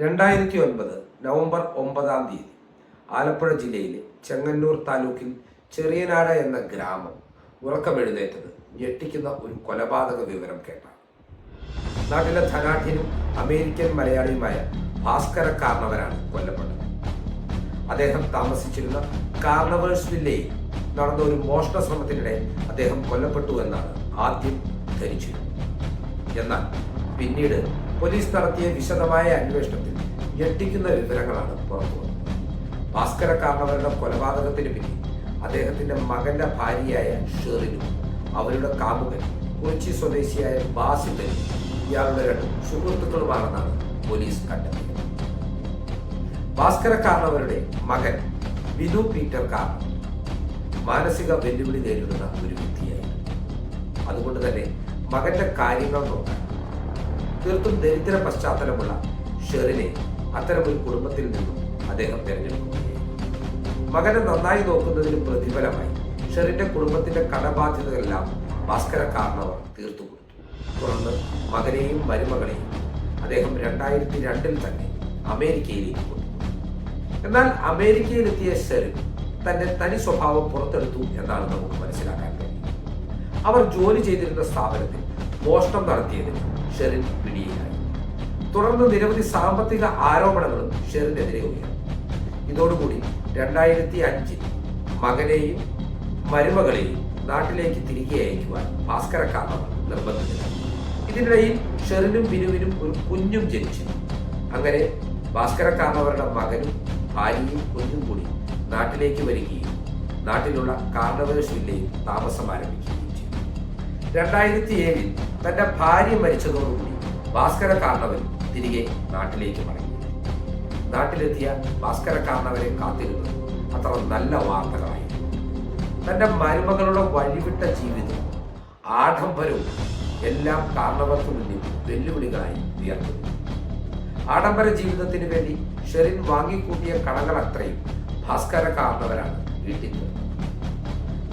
രണ്ടായിരത്തി ഒൻപത് നവംബർ ഒമ്പതാം തീയതി ആലപ്പുഴ ജില്ലയിലെ ചെങ്ങന്നൂർ താലൂക്കിൽ ചെറിയനാട് എന്ന ഗ്രാമം ഉറക്കമെഴുന്നേറ്റത് ഞെട്ടിക്കുന്ന ഒരു കൊലപാതക വിവരം കേട്ടാണ്. നാട്ടിലെ ധനാഠ്യനും അമേരിക്കൻ മലയാളിയുമായ ഭാസ്കര കാർണവരാണ് കൊല്ലപ്പെട്ടത്. അദ്ദേഹം താമസിച്ചിരുന്ന കാർണവേഴ്സ് വില്ലയിൽ നടന്ന ഒരു മോഷണ ശ്രമത്തിനിടെ അദ്ദേഹം കൊല്ലപ്പെട്ടു എന്നാണ് ആദ്യം ധരിച്ചിരുന്നത്. എന്നാൽ പിന്നീട് പോലീസ് നടത്തിയ വിശദമായ അന്വേഷണത്തിൽ ഞെട്ടിക്കുന്ന വിവരങ്ങളാണ് പുറത്തു വന്നത്. ഭാസ്കര കാർണവരുടെ കൊലപാതകത്തിന് പിന്നിൽ അദ്ദേഹത്തിന്റെ മകന്റെ ഭാര്യയായ ഷെറിനും അവരുടെ കാമുകൻ കൊച്ചി സ്വദേശിയായ ബാസിന്റെ ഇയാളുടെ രണ്ട് സുഹൃത്തുക്കളുമാണെന്നാണ് പോലീസ് കണ്ടെത്തിയത്. ഭാസ്കര കാരണവരുടെ മകൻ വിനു പീറ്റർ കാർ മാനസിക വെല്ലുവിളി നേരിടുന്ന ഒരു വ്യക്തിയായിരുന്നു. അതുകൊണ്ട് തന്നെ മകന്റെ കാര്യങ്ങൾ നോക്കാൻ തീർത്തും ദരിദ്ര പശ്ചാത്തലമുള്ള ഷെറിനെ അത്തരമൊരു കുടുംബത്തിൽ നിന്നും അദ്ദേഹം തിരഞ്ഞെടുക്കുകയായിരുന്നു. മകനെ നന്നായി നോക്കുന്നതിന് പ്രതിഫലമായി ഷെറിന്റെ കുടുംബത്തിന്റെ കടബാധ്യതകളെല്ലാം ഭാസ്കര കാർണവർ തീർത്തു കൊടുത്തു. തുടർന്ന് മകനെയും മരുമകളെയും അദ്ദേഹം രണ്ടായിരത്തി രണ്ടിൽ തന്നെ അമേരിക്കയിലേക്ക് കൊണ്ടു. എന്നാൽ അമേരിക്കയിലെത്തിയ ഷെറിൻ തന്റെ തനി സ്വഭാവം പുറത്തെടുത്തു എന്നാണ് നമുക്ക് മനസ്സിലാക്കാൻ അവർ ജോലി ചെയ്തിരുന്ന സ്ഥാപനത്തിൽ മോഷണം നടത്തിയതിന് ഷെറിൻ പിടിയിലായി. തുടർന്ന് നിരവധി സാമ്പത്തിക ആരോപണങ്ങളും ഷെറിനെതിരെ ഉയർന്നു. ഇതോടുകൂടി രണ്ടായിരത്തി അഞ്ചിൽ മകനെയും മരുമകളെയും നാട്ടിലേക്ക് തിരികെ അയക്കുവാൻ ഭാസ്കര നിർബന്ധിതരായി ഇതിനിടയിൽ ഷെറിനും ബിനുവിനും ഒരു കുഞ്ഞും ജനിച്ചു. അങ്ങനെ ഭാസ്കര കാർണവരുടെ മകനും ഭാര്യയും കുഞ്ഞും കൂടി നാട്ടിലേക്ക് വരികയും നാട്ടിലുള്ള കാർണവേഴ്സ് വില്ലയിൽ താമസം ആരംഭിക്കുകയും രണ്ടായിരത്തി ഏഴിൽ തന്റെ ഭാര്യ മരിച്ചതോടുകൂടി ഭാസ്കര കാർണവൻ തിരികെ നാട്ടിലേക്ക് മടങ്ങി. നാട്ടിലെത്തിയ ഭാസ്കര കാർണവരെ കാത്തിരുന്നത് അത്ര നല്ല വാർത്തകളായി തന്റെ മരുമകളുടെ വഴിവിട്ട ജീവിതം ആഡംബരവും എല്ലാം കാർണവർക്ക് മുന്നിൽ വെല്ലുവിളികളായി ഉയർന്നു. ആഡംബര ജീവിതത്തിന് വേണ്ടി ഷെറിൻ വാങ്ങിക്കൂട്ടിയ കടകൾ അത്രയും ഭാസ്കര കാർണവരാണ് വീട്ടിൽ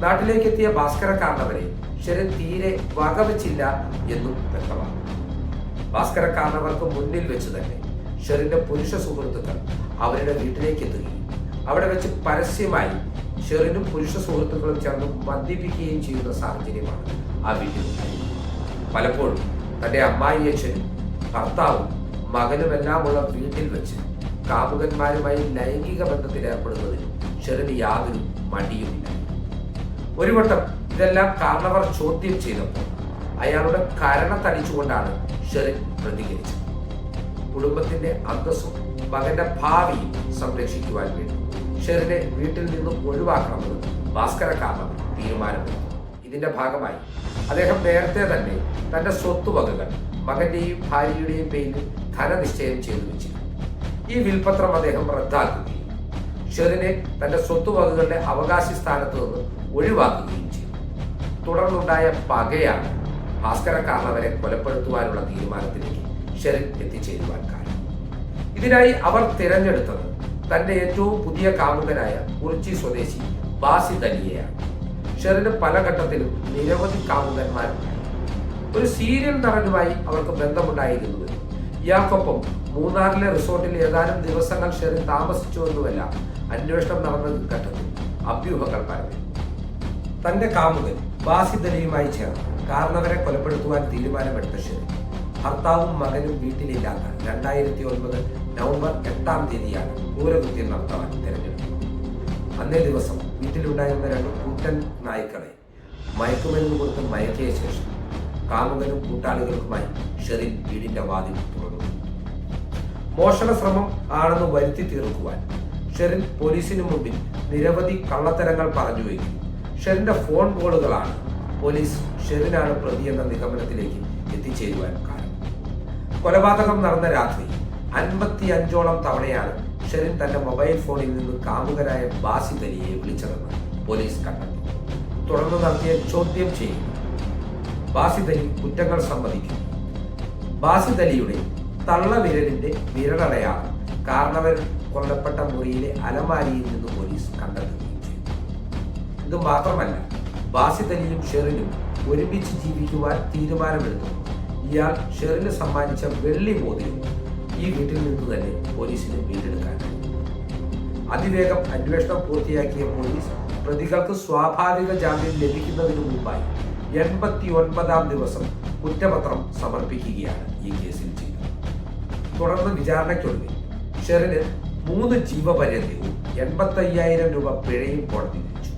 നാട്ടിലേക്ക് എത്തിയ ഭാസ്കര കാർണവരെ ഷെറിൻ തീരെ വകവച്ചില്ല എന്നും വ്യക്തമാണ്. ഭാസ്കര കാർണവർക്ക് മുന്നിൽ വെച്ച് തന്നെ ഷെറിന്റെ പുരുഷ സുഹൃത്തുക്കൾ അവരുടെ വീട്ടിലേക്ക് എത്തുകയും അവിടെ വെച്ച് പരസ്യമായി ഷെറിനും പുരുഷ സുഹൃത്തുക്കളും ചേർന്ന് മദ്യപിക്കുകയും ചെയ്യുന്ന സാഹചര്യമാണ് ആ വീട്ടിൽ പലപ്പോഴും തന്റെ അമ്മായി അച്ഛനും ഭർത്താവും മകനുമെല്ലാമുള്ള വീട്ടിൽ വെച്ച് കാമുകന്മാരുമായി ലൈംഗിക ബന്ധത്തിൽ ഏർപ്പെടുന്നതിന് ഷെറിന് യാതൊരു മടിയുമില്ല. ഒരു വട്ടം ഇതെല്ലാം കാരണവർ ചോദ്യം ചെയ്തപ്പോൾ അയാളുടെ കരണ തടിച്ചുകൊണ്ടാണ് ഷെറിൻ പ്രതികരിച്ചത്. കുടുംബത്തിന്റെ അന്തസ്സും മകന്റെ ഭാവിയും സംരക്ഷിക്കുവാൻ വേണ്ടി ഷെറിനെ വീട്ടിൽ നിന്നും ഒഴിവാക്കണമെന്ന് ഭാസ്കര കാരണവർ തീരുമാനമെടുത്തു. ഇതിന്റെ ഭാഗമായി അദ്ദേഹം നേരത്തെ തന്നെ തന്റെ സ്വത്തുവകകൾ മകന്റെയും ഭാര്യയുടെയും പേരിൽ ധനനിശ്ചയം ചെയ്തു വെച്ചിരുന്നു. ഈ വിൽപത്രം അദ്ദേഹം റദ്ദാക്കുകയും ഷെറിനെ തന്റെ സ്വത്തുവകകളുടെ അവകാശി സ്ഥാനത്ത് നിന്ന് ഒഴിവാക്കുകയും ചെയ്തു. തുടർന്നുണ്ടായ പകയാണ് ഭാസ്കര കാരണവരെ കൊലപ്പെടുത്തുവാനുള്ള തീരുമാനത്തിലേക്ക് ഷെറിൻ എത്തിച്ചേരുവാൻ കാരണം. ഇതിനായി അവർ തിരഞ്ഞെടുത്തത് തന്റെ ഏറ്റവും പുതിയ കാമുകനായ കുറിച്ചി സ്വദേശി ബാസി അലിയെയാണ് ഷെറിന് പല ഘട്ടത്തിലും നിരവധി കാമുകന്മാരുണ്ടായി ഒരു സീരിയൽ നടനുമായി അവർക്ക് ബന്ധമുണ്ടായിരുന്നുവെന്നും ഇയാൾക്കൊപ്പം മൂന്നാറിലെ റിസോർട്ടിൽ ഏതാനും ദിവസങ്ങൾ ഷെറിൻ താമസിച്ചുവെന്നുമെല്ലാം അന്വേഷണം നടന്ന ഘട്ടത്തിൽ അഭ്യൂഹങ്ങൾ പരന്നു തന്റെ കാമുകൻ ബാസിദ് ചേർന്ന് കാരണവരെ കൊലപ്പെടുത്തുവാൻ തീരുമാനമെടുത്ത ഷെറിൻ ഭർത്താവും മകനും വീട്ടിലില്ലാത്ത രണ്ടായിരത്തി ഒൻപത് നവംബർ എട്ടാം തീയതിയാണ് ക്രൂരകൃത്യം നടത്താൻ തിരഞ്ഞെടുത്തത്. അന്നേ ദിവസം വീട്ടിലുണ്ടായിരുന്ന രണ്ട് കൂട്ടൻ നായ്ക്കളെ മയക്കുമരുന്ന് കൊടുത്ത് മയക്കിയ ശേഷം കാമുകനും കൂട്ടാളികൾക്കുമായി ഷെറിൻ വീടിന്റെ വാതിൽ തുറന്നു. മോഷണ ശ്രമം ആണെന്ന് വരുത്തി തീർക്കുവാൻ ഷെറിൻ പോലീസിന് മുമ്പിൽ നിരവധി കള്ളത്തരങ്ങൾ പറഞ്ഞു വയ്ക്കും ഷെറിന്റെ ഫോൺ കോളുകളാണ് പോലീസ് ഷെറിനാണ് പ്രതി എന്ന നിഗമനത്തിലേക്ക് എത്തിച്ചേരുവാൻ കാരണം. കൊലപാതകം നടന്ന രാത്രി അൻപത്തി അഞ്ചോളം തവണയാണ് ഷെറിൻ തന്റെ മൊബൈൽ ഫോണിൽ നിന്ന് കാമുകരായ ബാസിദ് അലിയെ വിളിച്ചതെന്ന് പോലീസ് കണ്ടെത്തി. തുടർന്ന് നടത്തിയ ചോദ്യം ചെയ്യുന്നു. ബാസിതലി കുറ്റങ്ങൾ സമ്മതിക്കും ബാസിദ് അലിയുടെ തള്ളവിരലിന്റെ വിരലടയാളം. കാരണവർ കൊല്ലപ്പെട്ട മുറിയിലെ അലമാരിയിൽ നിന്ന് പോലീസ് കണ്ടെത്തുകയും ചെയ്തു. ഇത് മാത്രമല്ല ബാസിദ് അലിയും ഷെറിനും ഒരുമിച്ച് ജീവിക്കുവാൻ തീരുമാനമെടുത്തു. ഇയാൾ ഷെറിന് സമ്മാനിച്ച വെള്ളി മോതിരം ഈ വീട്ടിൽ നിന്ന് തന്നെ പോലീസിന് വീണ്ടെടുക്കാൻ അതിവേഗം അന്വേഷണം പൂർത്തിയാക്കിയ പോലീസ് പ്രതികൾക്ക് സ്വാഭാവിക ജാമ്യം ലഭിക്കുന്നതിന് മുമ്പായി എൺപത്തി ഒൻപതാം ദിവസം കുറ്റപത്രം സമർപ്പിക്കുകയാണ് ഈ കേസിൽ തുടർന്ന് വിചാരണയ്ക്കൊടുവിൽ ഷെറിന് മൂന്ന് ജീവപര്യന്തവും എൺപത്തി അയ്യായിരം രൂപ പിഴയും കോടതി വിധിച്ചു.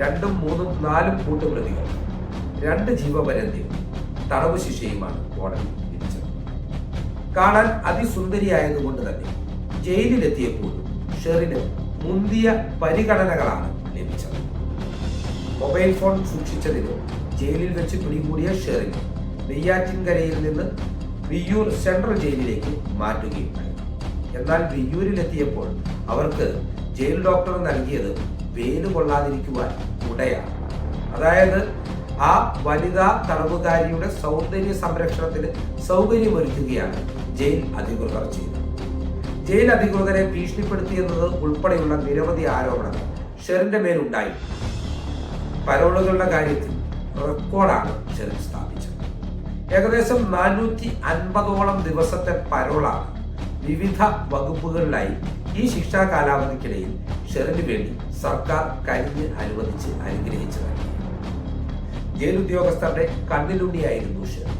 രണ്ടും മൂന്നും നാലും കൂട്ടുപ്രതികൾ രണ്ട് ജീവപര്യന്തവും തടവ് ശിക്ഷയുമാണ് കോടതി വിധിച്ചത്. കാണാൻ അതിസുന്ദരിയായതുകൊണ്ട് തന്നെ ജയിലിലെത്തിയപ്പോഴും ഷെറിന് മുന്തിയ പരിഗണനകളാണ് ലഭിച്ചത്. മൊബൈൽ ഫോൺ സൂക്ഷിച്ചതിന് ജയിലിൽ വെച്ച് പിടികൂടിയ ഷെറിന് നെയ്യാറ്റിൻകരയിൽ നിന്ന് വിയ്യൂർ സെൻട്രൽ ജയിലിലേക്ക് മാറ്റുകയുണ്ടായി എന്നാൽ വിയ്യൂരിലെത്തിയപ്പോൾ അവർക്ക് ജയിൽ ഡോക്ടർ നൽകിയത് വെയിൽ കൊള്ളാതിരിക്കുവാൻ ഉടയാണ്. അതായത് ആ വനിതാ തടവുകാരിയുടെ സൗന്ദര്യ സംരക്ഷണത്തിന് സൗകര്യമൊരുക്കുകയാണ് ജയിൽ അധികൃതർ ചെയ്തത്. ജയിൽ അധികൃതരെ ഭീഷണിപ്പെടുത്തിയെന്നത് ഉൾപ്പെടെയുള്ള നിരവധി ആരോപണങ്ങൾ ഷെറിന്റെ മേലുണ്ടായി. പരോളുകളുടെ കാര്യത്തിൽ റെക്കോർഡാണ് ഷെറിൻ സ്ഥാപിച്ചത്. ഏകദേശം നാനൂറ്റി അൻപതോളം ദിവസത്തെ പരോളാണ് വിവിധ വകുപ്പുകളിലായി ഈ ശിക്ഷാ കാലാവധിക്കിടയിൽ ഷെറിന് വേണ്ടി സർക്കാർ കഴിഞ്ഞ് അനുവദിച്ച് അനുഗ്രഹിച്ചു നൽകി. ജയിൽ ഉദ്യോഗസ്ഥരുടെ കണ്ണിലുണ്ണിയായിരുന്നു ഷെറിൻ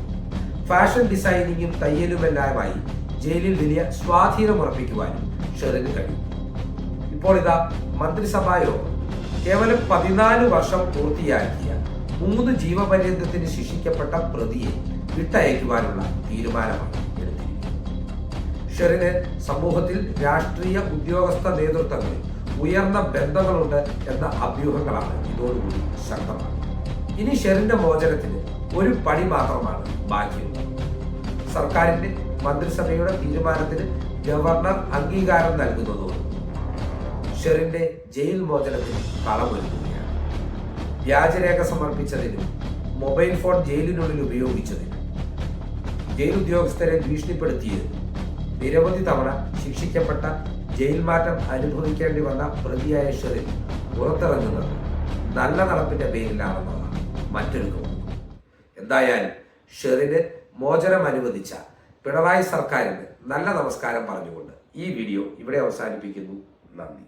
ഫാഷൻ ഡിസൈനിങ്ങും തയ്യലുമെല്ലാമായി ജയിലിൽ വലിയ സ്വാധീനം ഉറപ്പിക്കുവാനും ഷെറിന് കഴിയും ഇപ്പോൾ ഇതാ മന്ത്രിസഭാ കേവലം പതിനാല് വർഷം പൂർത്തിയാക്കിയ മൂന്ന് ജീവപര്യന്തത്തിന് ശിക്ഷിക്കപ്പെട്ട പ്രതിയെ വിട്ടയക്കുവാനുള്ള തീരുമാനമാണ് എടുത്തിരിക്കുന്നത് ഷെറിന് സമൂഹത്തിൽ രാഷ്ട്രീയ ഉദ്യോഗസ്ഥ നേതൃത്വങ്ങളിൽ ഉയർന്ന ബന്ധങ്ങളുണ്ട് എന്ന അഭ്യൂഹങ്ങളാണ് ഇതോടുകൂടി ശക്തമാണ്. ഇനി ഷെറിന്റെ മോചനത്തിന് ഒരു പടി മാത്രമാണ് ബാക്കിയുള്ളത്. സർക്കാരിന്റെ മന്ത്രിസഭയുടെ തീരുമാനത്തിന് ഗവർണർ അംഗീകാരം നൽകുന്നതോ ഷെറിന്റെ ജയിൽ മോചനത്തിന് കളമൊരുക്കുകയാണ്. വ്യാജരേഖ സമർപ്പിച്ചതിനും മൊബൈൽ ഫോൺ ജയിലിനുള്ളിൽ ഉപയോഗിച്ചതിനും ജയിൽ ഉദ്യോഗസ്ഥരെ ഭീഷണിപ്പെടുത്തിയത്. നിരവധി തവണ ശിക്ഷിക്കപ്പെട്ട ജയിൽ മാറ്റം അനുഭവിക്കേണ്ടി വന്ന പ്രതിയായ ഷെറിൻ പുറത്തിറങ്ങുന്നത് നല്ല നടപ്പിന്റെ പേരിലാണെന്നതാണ് മറ്റൊരു കൗതുകം എന്തായാലും ഷെറിന് മോചനം അനുവദിച്ച പിണറായി സർക്കാരിന് നല്ല നമസ്കാരം പറഞ്ഞുകൊണ്ട് ഈ വീഡിയോ ഇവിടെ അവസാനിപ്പിക്കുന്നു. നന്ദി.